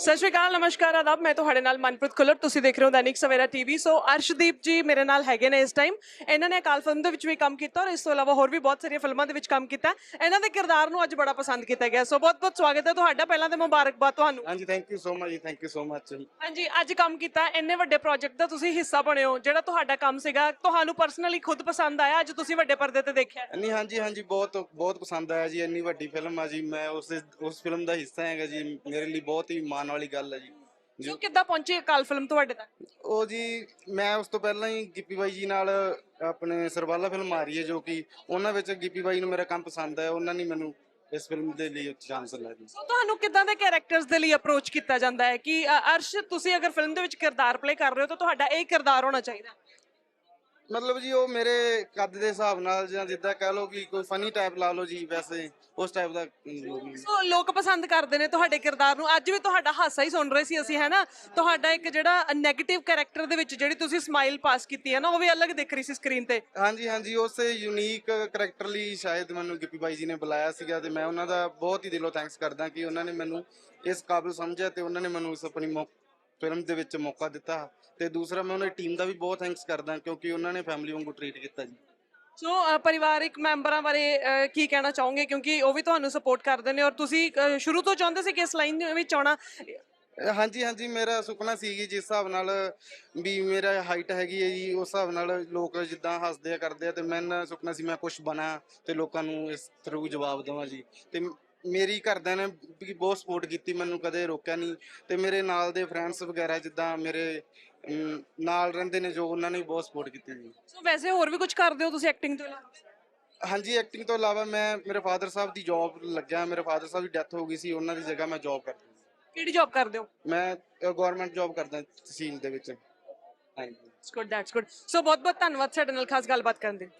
ਸਤਿ ਸ਼੍ਰੀ ਅਕਾਲ ਨਮਸਕਾਰ ਆਦਾਬ। ਮੈਂ ਤੁਹਾਡੇ ਨਾਲ ਮਨਪ੍ਰੀਤ ਖੁੱਲਰ। ਤੁਸੀਂ ਦੇਖ ਰਹੇ ਹੋ ਦੈਨਿਕ ਸਵੇਰਾ ਟੀਵੀ ਸੋ ਅਰਸ਼ਦੀਪ ਜੀ ਮੇਰੇ ਨਾਲ ਹੈਗੇ ਨੇ ਇਸ ਟਾਈਮ ਇਹਨਾਂ ਨੇ ਅਕਾਲ ਫਿਲਮ ਦੇ ਵਿੱਚ ਵੀ ਕੰਮ ਕੀਤਾ ਔਰ ਇਸ ਤੋਂ ਇਲਾਵਾ ਹੋਰ ਵੀ ਬਹੁਤ ਸਾਰੀਆਂ ਫਿਲਮਾਂ ਦੇ ਵਿੱਚ ਕੰਮ ਕੀਤਾ। ਇਹਨਾਂ ਦੇ ਕਿਰਦਾਰ ਨੂੰ ਅੱਜ ਬੜਾ ਪਸੰਦ ਕੀਤਾ ਗਿਆ। ਸੋ ਬਹੁਤ ਬਹੁਤ ਸਵਾਗਤ ਹੈ ਤੁਹਾਡਾ। ਪਹਿਲਾਂ ਤੇ ਮੁਬਾਰਕਬਾਦ ਤੁਹਾਨੂੰ। ਹਾਂਜੀ ਥੈਂਕ ਯੂ ਸੋ ਮਚ ਜੀ ਥੈਂਕ ਯੂ ਸੋ ਮਚ ਹਾਂਜੀ ਅੱਜ ਕੰਮ ਕੀਤਾ। ਇੰਨੇ ਵੱਡੇ ਪ੍ਰੋਜੈਕਟ ਦਾ ਤੁਸੀਂ ਹਿੱਸਾ ਬਣੇ ਹੋ। ਜਿਹੜਾ ਤੁਹਾਡਾ ਕੰਮ ਸੀਗਾ ਤੁਹਾਨੂੰ ਪਰਸਨਲੀ ਖੁਦ ਪਸੰਦ ਆਇਆ? ਅੱਜ ਤੁਸੀਂ ਵੱਡੇ ਪਰਦੇ ਤੇ ਦੇਖਿਆ। ਨਹੀਂ ਹਾਂਜੀ ਹਾਂਜੀ ਬਹੁਤ ਬਹੁਤ ਪਸੰਦ ਆਇਆ ਜੀ। ਇੰਨੀ ਵੱਡੀ ਫਿਲਮ ਆ ਜੀ। ਮੈਂ ਉਸ ਉਸ ਫਿਲਮ ਦਾ ਹਿੱਸਾ ਹੈਗਾ ਜੀ। ਮੇਰੇ ਲਈ ਬਹੁਤ ਹੀ ਮਾਣ ਵਾਲੀ ਗੱਲ ਹੈ ਜੀ। ਜੋ ਕਿੱਦਾਂ ਪਹੁੰਚੀ ਅਕਾਲ ਫਿਲਮ ਤੁਹਾਡੇ ਤੱਕ? ਉਹ ਜੀ ਮੈਂ ਉਸ ਤੋਂ ਪਹਿਲਾਂ ਹੀ ਗਿੱਪੀ ਬਾਈ ਜੀ ਨਾਲ ਆਪਣੇ ਸਰਵਾਲਾ ਫਿਲਮ ਆ ਰਹੀ ਹੈ ਜੋ ਕਿ ਉਹਨਾਂ ਵਿੱਚ ਗਿੱਪੀ ਬਾਈ ਨੂੰ ਮੇਰਾ ਕੰਮ ਪਸੰਦ ਆਇਆ ਉਹਨਾਂ ਨੇ ਮੈਨੂੰ ਇਸ ਫਿਲਮ ਦੇ ਲਈ ਚਾਂਸ ਲਿਆ ਜੀ। ਸੋ ਤੁਹਾਨੂੰ ਕਿੱਦਾਂ ਦੇ ਕੈਰੈਕਟਰਸ ਦੇ ਲਈ ਅਪਰੋਚ ਕੀਤਾ ਜਾਂਦਾ ਹੈ ਕਿ ਅ, ਅਰਸ਼ ਤੁਸੀਂ ਅਗਰ ਫਿਲਮ ਦੇ ਵਿੱਚ ਕਿਰਦਾਰ ਪਲੇ ਕਰ ਰਹੇ ਹੋ ਤਾਂ ਤੁਹਾਡਾ ਇਹ ਕਿਰਦਾਰ ਹੋਣਾ ਚਾਹੀਦਾ। ਮਤਲਬ ਜੀ ਉਹ ਮੇਰੇ ਕੱਦ ਦੇ ਹਿਸਾਬ ਨਾਲ ਜਾਂ ਜਿੱਦਾਂ ਕਹਿ ਲਓ ਕਿ ਕੋਈ ਫਨੀ ਟਾਈਪ ਲਾ ਲਓ ਜੀ ਵੈਸੇ ਉਸ ਟਾਈਪ ਦਾ ਸੋ ਲੋਕ ਪਸੰਦ ਕਰਦੇ ਨੇ ਤੁਹਾਡੇ ਕਿਰਦਾਰ ਨੂੰ। ਅੱਜ ਵੀ ਤੁਹਾਡਾ ਹਾਸਾ ਹੀ ਸੁਣ ਰਹੇ ਸੀ ਅਸੀਂ ਹੈ ਨਾ ਤੁਹਾਡਾ ਇੱਕ ਜਿਹੜਾ 네ਗੇਟਿਵ ਕੈਰੈਕਟਰ ਦੇ ਵਿੱਚ ਜਿਹੜੀ ਤੁਸੀਂ ਸਮਾਈਲ ਪਾਸ ਕੀਤੀ ਹੈ ਨਾ ਉਹ ਵੀ ਅਲੱਗ ਦਿਖ ਰਹੀ ਸੀ ਸਕਰੀਨ ਤੇ। ਹਾਂਜੀ ਹਾਂਜੀ ਉਸੇ ਯੂਨੀਕ ਕਰੈਕਟਰ ਲਈ ਸ਼ਾਇਦ ਮੈਨੂੰ ਗਿੱਪੀ ਬਾਈ ਜੀ ਨੇ ਬੁਲਾਇਆ ਸੀਗਾ ਤੇ ਮੈਂ ਉਹਨਾਂ ਦਾ ਬਹੁਤ ਹੀ ਦਿਲੋਂ ਥੈਂਕਸ ਕਰਦਾ ਕਿ ਉਹਨਾਂ ਨੇ ਮੈਨੂੰ ਇਸ ਕਾਬਿਲ ਸਮਝਿਆ ਤੇ ਉਹਨਾਂ ਨੇ ਮੈਨੂੰ ਇਸ ਆਪਣੀ ਫਿਲਮ ਦੇ ਵਿੱਚ ਮੌਕਾ ਦਿੱਤਾ ਤੇ ਦੂਸਰਾ ਮੈਂ ਉਹਨਾਂ ਦੀ ਟੀਮ ਦਾ ਵੀ ਬਹੁਤ ਥੈਂਕਸ ਕਰਦਾ ਕਿਉਂਕਿ ਉਹਨਾਂ ਨੇ ਫੈਮਿਲੀ ਵਾਂਗੂ ਟਰੀਟ ਕੀਤਾ ਜੀ। ਸੋ ਪਰਿਵਾਰਿਕ ਮੈਂਬਰਾਂ ਬਾਰੇ ਕੀ ਕਹਿਣਾ ਚਾਹੋਗੇ? ਕਿਉਂਕਿ ਉਹ ਵੀ ਤੁਹਾਨੂੰ ਸਪੋਰਟ ਕਰਦੇ ਨੇ ਔਰ ਤੁਸੀਂ ਸ਼ੁਰੂ ਤੋਂ ਚਾਹੁੰਦੇ ਸੀ ਕਿ ਇਸ ਲਾਈਨ ਦੇ ਵਿੱਚ ਆਉਣਾ? ਹਾਂਜੀ ਹਾਂਜੀ ਮੇਰਾ ਸੁਪਨਾ ਸੀ ਜਿਸ ਹਿਸਾਬ ਨਾਲ ਵੀ ਮੇਰਾ ਹਾਈਟ ਹੈਗੀ ਹੈ ਜੀ ਉਸ ਹਿਸਾਬ ਨਾਲ ਲੋਕ ਜਿੱਦਾਂ ਹੱਸਦੇ ਆ ਕਰਦੇ ਆ ਤੇ ਮੈਂ ਸੁਪਨਾ ਸੀ ਮੈਂ ਕੁਝ ਬਣਾ ਤੇ ਲੋਕਾਂ ਨੂੰ ਇਸ ਥਰੂ ਜਵਾਬ ਦੇਵਾਂ ਜੀ। ਤੇ ਮੇਰੀ ਘਰਦਿਆਂ ਨੇ ਵੀ ਬਹੁਤ ਸਪੋਰਟ ਕੀਤੀ ਮੈਨੂੰ ਕਦੇ ਰੋਕਿਆ ਨਹੀਂ ਤੇ ਮੇਰੇ ਨਾਲ ਦੇ ਫਰੈਂਡਸ ਵਗੈਰਾ ਜਿੱਦਾਂ ਮੇਰੇ ਅਮ, ਨਾਲ ਰਹਿੰਦੇ ਨੇ ਜੋ ਉਹਨਾਂ ਨੇ ਵੀ ਬਹੁਤ ਸਪੋਰਟ ਕੀਤੀ ਜੀ। ਸੋ ਵੈਸੇ ਹੋਰ ਵੀ ਕੁਝ ਕਰਦੇ ਹੋ ਤੁਸੀਂ ਐਕਟਿੰਗ ਤੋਂ ਇਲਾਵਾ? ਹਾਂਜੀ ਐਕਟਿੰਗ ਤੋਂ ਇਲਾਵਾ ਮੈਂ ਮੇਰੇ ਫਾਦਰ ਸਾਹਿਬ ਦੀ ਜੌਬ ਲੱਗਿਆ ਮੇਰੇ ਫਾਦਰ ਸਾਹਿਬ ਦੀ ਡੈਥ ਹੋ ਗਈ ਸੀ ਉਹਨਾਂ ਦੀ ਜਗ੍ਹਾ ਮੈਂ ਜੌਬ ਕਰਦਾ। ਕਿਹੜੀ ਜੌਬ ਕਰਦੇ ਹੋ? ਮੈਂ ਗਵਰਨਮੈਂਟ ਜੌਬ ਕਰਦਾ ਤਹਿਸੀਲ ਦੇ ਵਿੱਚ। ਹਾਂਜੀ। ਗੁੱਡ ਦੈਟਸ ਗੁੱਡ ਸੋ ਬਹੁਤ ਬਹੁਤ ਧੰਨਵਾਦ ਸਾਡੇ ਨਾਲ ਖਾਸ ਗੱਲਬਾਤ ਕਰਨ ਦੇ। ਲਈ।